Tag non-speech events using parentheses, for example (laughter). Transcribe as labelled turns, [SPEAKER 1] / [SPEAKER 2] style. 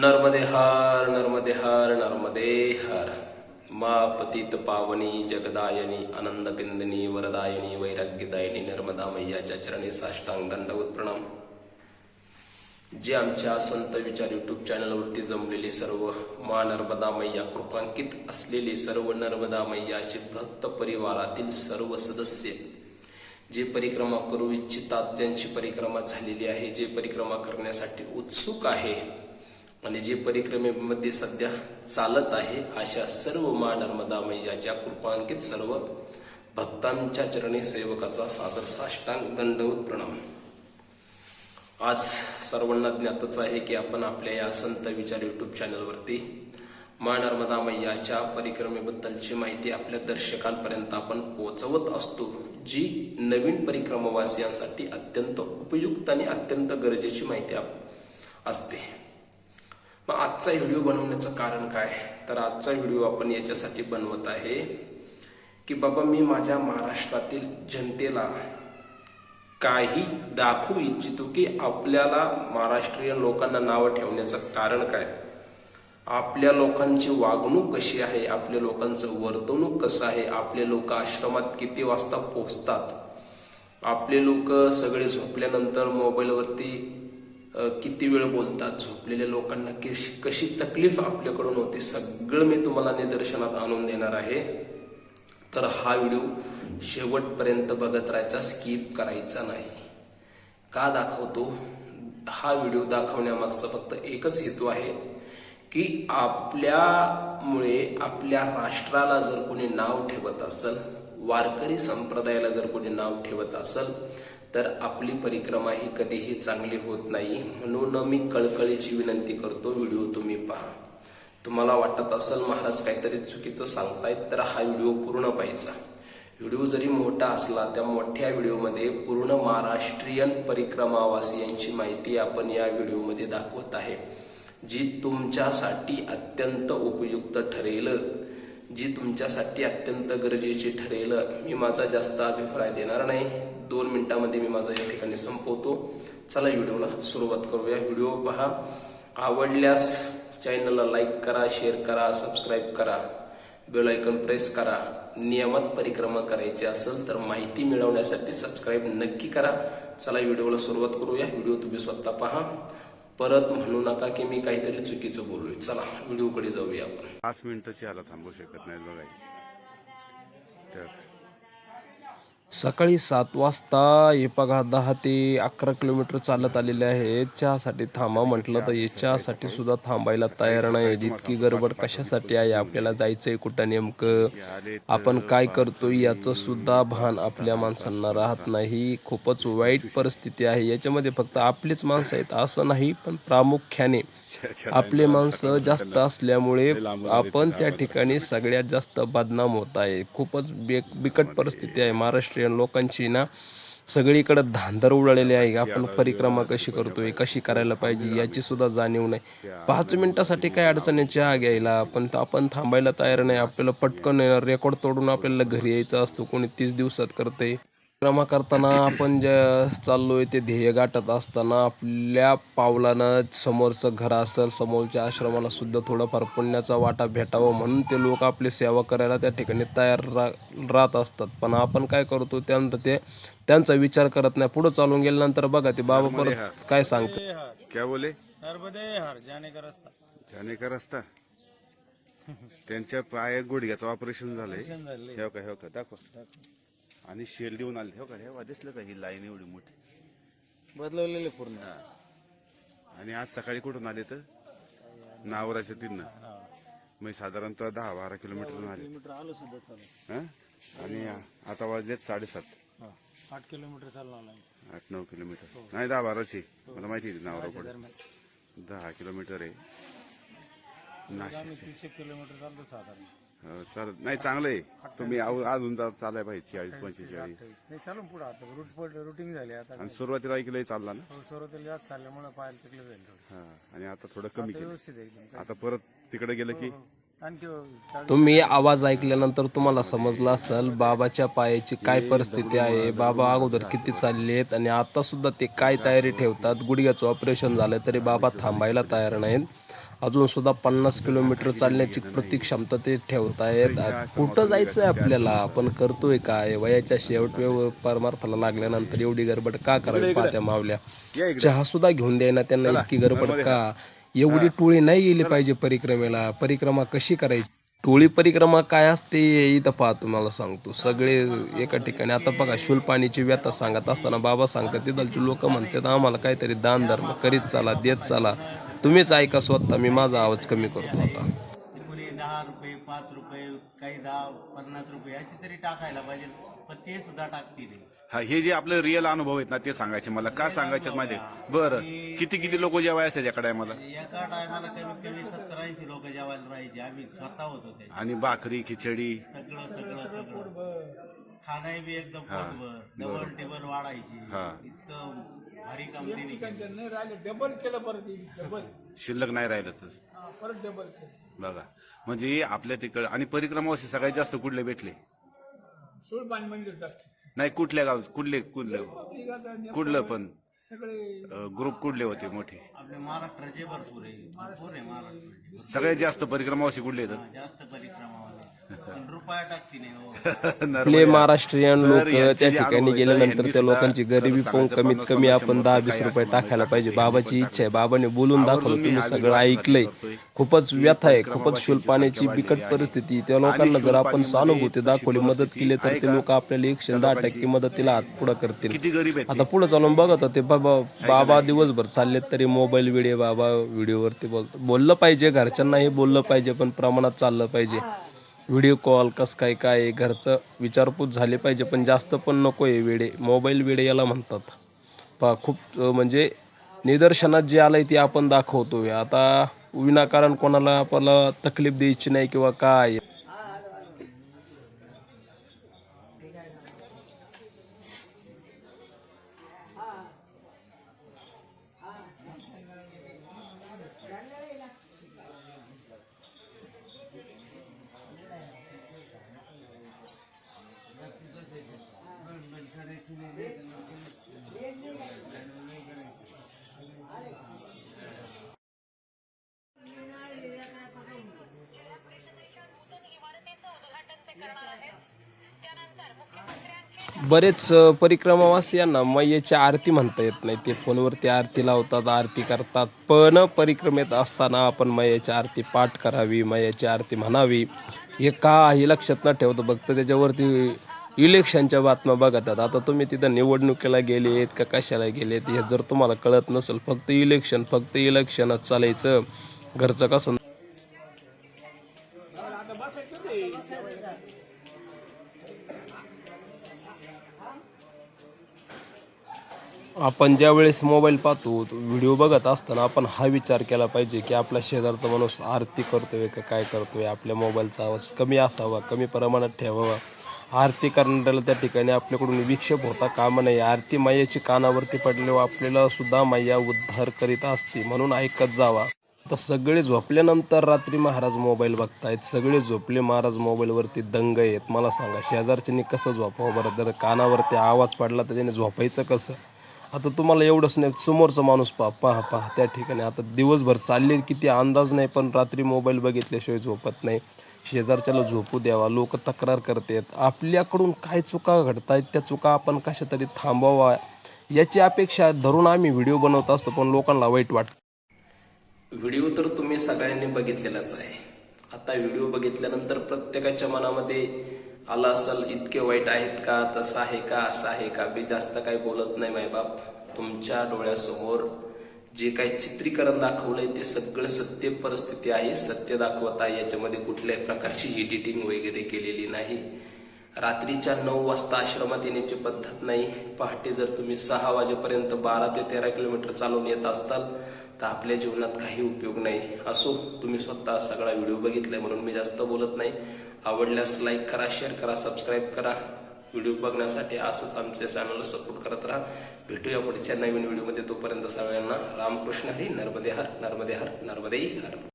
[SPEAKER 1] नर्मदे हार नर्मदे हार नर्मदे हार। मा पतित पावनी जगदायनी आनंद किंदनी वरदायनी वैराग्यदायनी नर्मदा मैयाच्या चरणी साष्टांग दंडवत प्रणाम। जे आमच्या संत विचार युट्यूब चॅनलवरती जमलेले सर्व मा नर्मदा मैया कृपांकित असलेले सर्व नर्मदा मैयाचे भक्त परिवारातील सर्व सदस्य जे परिक्रमा करू इच्छितात ज्यांची परिक्रमा झालेली आहे जे परिक्रमा करण्यासाठी उत्सुक आहे आणि जे परिक्रमेमध्ये सध्या चालत आहे अशा सर्व मा नर्मदा मैयाच्या कृपांकित सर्व भक्तांच्या चरणी सेवकाचा सादर साष्टांग दंडवत प्रणाम आज सर्वांना ज्ञातच आहे की आपण आपल्या या संत विचार युट्यूब चॅनलवरती मा नर्मदा मैयाच्या परिक्रमेबद्दलची माहिती आपल्या दर्शकांपर्यंत आपण पोहोचवत असतो जी नवीन परिक्रमवासियांसाठी अत्यंत उपयुक्त आणि अत्यंत गरजेची माहिती आप- असते. मग आजचा व्हिडिओ बनवण्याचं कारण काय? तर आजचा व्हिडिओ आपण याच्यासाठी बनवत आहे की बाबा मी माझ्या महाराष्ट्रातील जनतेला काही दाखवू इच्छितो की आपल्याला महाराष्ट्रीयन लोकांना नावं ठेवण्याचं कारण काय? आपल्या लोकांची वागणूक कशी आहे? आपल्या लोकांचं वर्तणूक कसं आहे? आपले लोक आश्रमात किती वाजता पोचतात आपले लोक सगळे झोपल्यानंतर मोबाईलवरती किती वेळ बोलतात झोपलेल्या लोकांना कशी कशी तकलीफ आपल्याकडून होते सगळं मी तुम्हाला निदर्शनात आणून देणार आहे. तर हा व्हिडिओ शेवटपर्यंत बघत राहायचा स्किप करायचा नाही. का दाखवतो? हा व्हिडिओ दाखवण्यामागचा फक्त एकच हेतू आहे की आपल्यामुळे आपल्या राष्ट्राला जर कोणी नाव ठेवत असेल वारकरी संप्रदायाला जर कोणी नाव ठेवत असेल तर आपली परिक्रमा ही कधीही चांगली होत नाही. म्हणून मी कळकळीची विनंती करतो व्हिडिओ तुम्ही पहा. तुम्हाला वाटत असेल महाराज काहीतरी चुकीचं सांगतायत तर हा व्हिडिओ पूर्ण पाहायचा. व्हिडिओ जरी मोठा असला त्या मोठ्या व्हिडिओमध्ये पूर्ण महाराष्ट्रीयन परिक्रमावासियांची माहिती आपण या व्हिडिओमध्ये दाखवत आहे जी तुमच्यासाठी अत्यंत उपयुक्त ठरेल. जी तुमच्यासाठी अत्यंत गरजेची ठरेल. मी माझा जास्त अभिप्राय देणार नाही. दोन मिनिटांमध्ये मी माझा या ठिकाणी संपवतो. चला व्हिडिओला सुरुवात करूया. व्हिडिओ पहा. आवडल्यास चॅनलला लाईक करा शेअर करा सबस्क्राईब करा. बेल आयकॉन प्रेस करा. नियमात परिक्रमा करायची असेल तर माहिती मिळवण्यासाठी सबस्क्राईब नक्की करा. चला व्हिडिओला सुरुवात करूया. व्हिडिओ तुम्ही स्वतः पहा. परत म्हणू नका की मी काहीतरी चुकीचं बोललोय. चला व्हिडिओकडे जाऊया आपण.
[SPEAKER 2] पाच मिनिटं आला थांबू शकत नाही बघा. तर
[SPEAKER 1] सकाळी सात वाजता हे बघा दहा ते अकरा किलोमीटर चालत आलेले आहे चहासाठी थांबा म्हटलं तर हे चहासाठी सुद्धा थांबायला तयार नाही. इतकी गडबड कशासाठी आहे? आपल्याला जायचंय कुठं नेमकं? आपण काय करतोय याचं सुद्धा भान आपल्या माणसांना राहत नाही. खूपच वाईट परिस्थिती आहे. याच्यामध्ये फक्त आपलीच माणसं आहेत असं नाही पण प्रामुख्याने आपले माणसं जास्त असल्यामुळे आपण त्या ठिकाणी सगळ्यात जास्त बदनाम होत आहे. खूपच बिकट परिस्थिती आहे. महाराष्ट्रीयन लोकांची ना सगळीकडे धांदर उडालेली आहे. आपण परिक्रमा कशी करतोय कशी करायला पाहिजे याची सुद्धा जाणीव नाही. पाच मिनिटासाठी काय अडचण आहे? चहा घ्यायला. पण आपण थांबायला तयार नाही. आपल्याला पटकन रेकॉर्ड तोडून आपल्याला घरी यायचं असतो. कोणी तीस दिवसात करते परिक्रमा करताना आपण जे चाललोय ते ध्येय गाठत असताना आपल्या पावलानं समोरचं घर असेल समोरच्या आश्रमाला सुद्धा थोडाफार पुण्याचा वाटा भेटावा म्हणून ते लोक आपली सेवा करायला त्या ठिकाणी तयार रा राहत असतात. पण आपण काय करतो त्यानंतर ते त्यांचा विचार करत नाही. पुढे चालून गेल्यानंतर बघा ते बाबा परत काय सांगतात.
[SPEAKER 2] क्या बोले?
[SPEAKER 3] नर्मदे हर जाने का रस्ता.
[SPEAKER 2] जाने का रस्ता? त्यांच्या पायात गुडघ्याचं ऑपरेशन झालंय.
[SPEAKER 3] झालंय.
[SPEAKER 2] हे का हे का दाखव. आणि शेल देऊन आले. हे का हे दिसलं का ही लाईन एवढी मोठी?
[SPEAKER 3] बदलवलेले पूर्ण.
[SPEAKER 2] आणि आज सकाळी कुठून आले तर? नावराच्या तिथनं मग साधारणतः दहा बारा किलोमीटर आले.
[SPEAKER 3] किलोमीटर आलो सुद्धा चालू
[SPEAKER 2] हं? आणि आता वाजलेत साडेसात.
[SPEAKER 3] हा. आठ किलोमीटर चाललो आलो
[SPEAKER 2] आठ नऊ किलोमीटर. नाही दहा बाराची. मला माहिती आहे नावरा पुढे. दहा किलोमीटर आहे. नाशिक
[SPEAKER 3] आम्ही तीस एक किलोमीटर चालतो साधारण.
[SPEAKER 2] हो, चालत नाही चांगलं आहे. तुम्ही आव- अजून चालाय पाहिजे चाळीस पंचेचाळीस.
[SPEAKER 3] नाही चालून पुढे आता. रूट पड रुटीन झाली आता.
[SPEAKER 2] आणि सुरुवातीला ऐकलंय चालला ना?
[SPEAKER 3] हो, सुरुवातीला जास्त चालल्यामुळे पाहायला तिकडे जाईल थोडं.
[SPEAKER 2] हा आणि आता थोडं कमी केलं.
[SPEAKER 3] व्यवस्थित आहे एकदम.
[SPEAKER 2] आता परत तिकडे गेलं की?
[SPEAKER 3] आणखी चाळीस.
[SPEAKER 1] तुम्ही आवाज ऐकल्यानंतर तुम्हाला समजलं असेल बाबाच्या पायाची काय परिस्थिती आहे? बाबा अगोदर किती चाललेत आणि आता सुद्धा ते काय तयारी ठेवतात? गुडघ्याचं ऑपरेशन झालं तरी बाबा थांबायला तयार नाहीत. अजून सुद्धा पन्नास किलोमीटर चालण्याची प्रति क्षमता ते ठेवतायत. कुठं जायचंय आपल्याला? आपण करतोय काय? वयाच्या शेवट परमार्थाला लागल्यानंतर एवढी गडबड का करावी पाहत्या मावल्या? चहा सुद्धा घेऊन द्यायना त्यांना इतकी गडबड का? एवढी टोळी नाही गेली पाहिजे परिक्रमेला. परिक्रमा कशी करायची? टोळी परिक्रमा काय असते इथं पहा तुम्हाला सांगतो. सगळे एका ठिकाणी आता बघा शुलपाणीची व्यथा सांगत असताना बाबा सांगतात तिथलचे लोक म्हणतात आम्हाला काहीतरी दान धर्म करीत चाला देत चाला. तुम्हीच ऐका स्वतः मी माझा आवाज कमी करतो आता.
[SPEAKER 4] दहा रुपये पाच रुपये काही दहा पन्नास रुपये अशी तरी टाकायला पाहिजे पण ते सुद्धा टाकतील.
[SPEAKER 2] हा हे जे आपले रिअल अनुभव आहेत ना ते सांगायचे मला. का सांगायचे माझे बरं. किती किती लोक असतात एका मला
[SPEAKER 4] एका टायमाला कमीत कमी सत्तर ऐंशी लोक जेवायला राहायचे. आम्ही स्वतः होतो ते
[SPEAKER 2] आणि भाकरी खिचडी?
[SPEAKER 4] सगळं सगळं सगळं. खाणं बी एकदम पोटभर. डबल टेबल वाढायची.
[SPEAKER 2] हा.
[SPEAKER 4] इतकं भारी कंपनी
[SPEAKER 3] नाही राहिले. डबल केलं परत डबल (laughs)
[SPEAKER 2] शिल्लक नाही राहिलं तर.
[SPEAKER 3] परत डबल केलं.
[SPEAKER 2] बघा. म्हणजे आपल्या तिकडं आणि परिक्रमावरती सगळ्यात जास्त कुठले भेटले?
[SPEAKER 3] सोळपाणी मंदिर जास्त.
[SPEAKER 2] नाही कुठल्या गाव कुठले कुठले कुठलं पण
[SPEAKER 3] सगळे
[SPEAKER 2] ग्रुप कुठले होते मोठे?
[SPEAKER 4] महाराष्ट्राचे भरपूर आहे भरपूर आहे महाराष्ट्राचे.
[SPEAKER 2] सगळ्यात जास्त परिक्रमावरती कुठले येतात
[SPEAKER 4] जास्त परिक्रमावाले पण रुपया टाकती नाही हो.
[SPEAKER 1] आपले महाराष्ट्रीयन लोक त्या
[SPEAKER 2] जे
[SPEAKER 1] ठिकाणी गेल्यानंतर
[SPEAKER 2] यांनी
[SPEAKER 1] त्या लोकांची गरिबी
[SPEAKER 2] सांगायचं
[SPEAKER 1] कमीत कमी आपण दहा वीस रुपये टाकायला पाहिजे. बाबाची इच्छा आहे. बाबाने बोलून दाखवलं तुम्ही सगळं ऐकलंय. खूपच व्यथा आहे खूपच शुल्पाण्याची बिकट. परिस्थिती त्या लोकांना जर आपण
[SPEAKER 2] शुल्पाणीमध्ये
[SPEAKER 1] सहानुभूती दाखवली मदत केली तर ते
[SPEAKER 2] का?
[SPEAKER 1] लोक आपल्याला एकशे दहा टक्के मदतीला हात पुढे करतील.
[SPEAKER 2] किती गरीब आहेत
[SPEAKER 1] आता पुढे चालून बघत होते बाबा बाबा दिवसभर चाललेत तरी मोबाईल व्हिडिओ बाबा व्हिडिओवरती बोलतो. बोललं पाहिजे घरच्यांनाही बोललं पाहिजे पण प्रमाणात चाललं पाहिजे. व्हिडिओ कॉल कसं काय काय आहे, घरचं विचारपूस झाले पाहिजे पण जास्त पण नको आहे वेडे. मोबाईल वेडे याला म्हणतात. पा खूप म्हणजे निदर्शनात जे आलं आहे ते आपण दाखवतो आहे आता विनाकारण कोणाला आपल्याला तकलीफ द्यायची नाही किंवा काय. बरेच परिक्रमावासियांना मैयाची आरती म्हणता येत नाही. ते फोनवरती आरती लावतात आरती करतात. पण परिक्रमेत असताना आपण मैयाची आरती पाठ करावी मैयाची आरती म्हणावी. हे का हे लक्षात न ठेवतो फक्त त्याच्यावरती इलेक्शनच्या बातम्या बघतात. आता तुम्ही तिथं निवडणुकीला गेले आहेत का कशाला गेलेत हे जर तुम्हाला कळत नसेल फक्त इलेक्शन फक्त इलेक्शनच चालायचं. घरचं कसं आपण ज्यावेळेस मोबाईल पाहतो व्हिडिओ बघत असताना आपण हा विचार केला पाहिजे की आपला शेजारचा माणूस आरती करतोय का काय करतोय? आपल्या मोबाईलचा आवाज कमी असावा कमी प्रमाणात ठेवावा? आरती करणाऱ्याला त्या ठिकाणी आपल्याकडून विक्षेप होता कामा नाही आरती मायेची कानावरती पडल्यावर आपल्याला सुद्धा माया उद्धार करीत असते म्हणून ऐकत जावा. तर सगळे झोपल्यानंतर रात्री महाराज मोबाईल बघतायत. सगळे झोपले महाराज मोबाईलवरती दंग आहेत. मला सांगा शेजारच्यानी कसं झोपावं बरं? जर कानावरती आवाज पडला तर त्याने झोपायचं कसं? आता तुम्हाला एवढंच नाही समोरचा माणूस पहा पहा पहा त्या ठिकाणी. आता दिवसभर चालले किती अंदाज नाही पण रात्री मोबाईल बघितल्याशिवाय झोपत नाही. शेजारच्याला झोपू द्यावा लोक तक्रार करतात. आपल्याकडून काय चुका घडत आहेत त्या चुका आपण कशा तरी थांबवावा याची अपेक्षा धरून आम्ही व्हिडिओ बनवत असतो पण लोकांना वाईट वाटतं.
[SPEAKER 5] व्हिडिओ तर तुम्ही सगळ्यांनी बघितलेलाच आहे. आता व्हिडिओ बघितल्यानंतर प्रत्येकाच्या मनामध्ये आला असेल इतके वाईट आहेत का? तसं आहे का? असं आहे का? मी जास्त काही बोलत नाही मायबाप तुमच्या डोळ्यासमोर जे काही चित्रीकरण दाखवलंय ते सगळं सत्य परिस्थिती आहे. सत्य दाखवत आहे याच्यामध्ये कुठल्याही प्रकारची एडिटिंग वगैरे केलेली नाही. रात्रीच्या नऊ वाजता आश्रमात येण्याची पद्धत नाही. पहाटे जर तुम्ही सहा वाजेपर्यंत बारा ते तेरा किलोमीटर चालून येत असताल तर आपल्या जीवनात काही उपयोग नाही. असो तुम्ही स्वतः सगळा व्हिडिओ बघितलाय म्हणून मी जास्त बोलत नाही. आवडल्यास लाईक करा शेअर करा सबस्क्राईब करा. व्हिडिओ बघण्यासाठी असंच आमच्या चॅनलला सपोर्ट करत राहा. भेटूया पुढच्या नवीन व्हिडिओमध्ये तोपर्यंत सगळ्यांना रामकृष्ण हरी नर्मदे हर नर्मदे हर नर्मदे हर.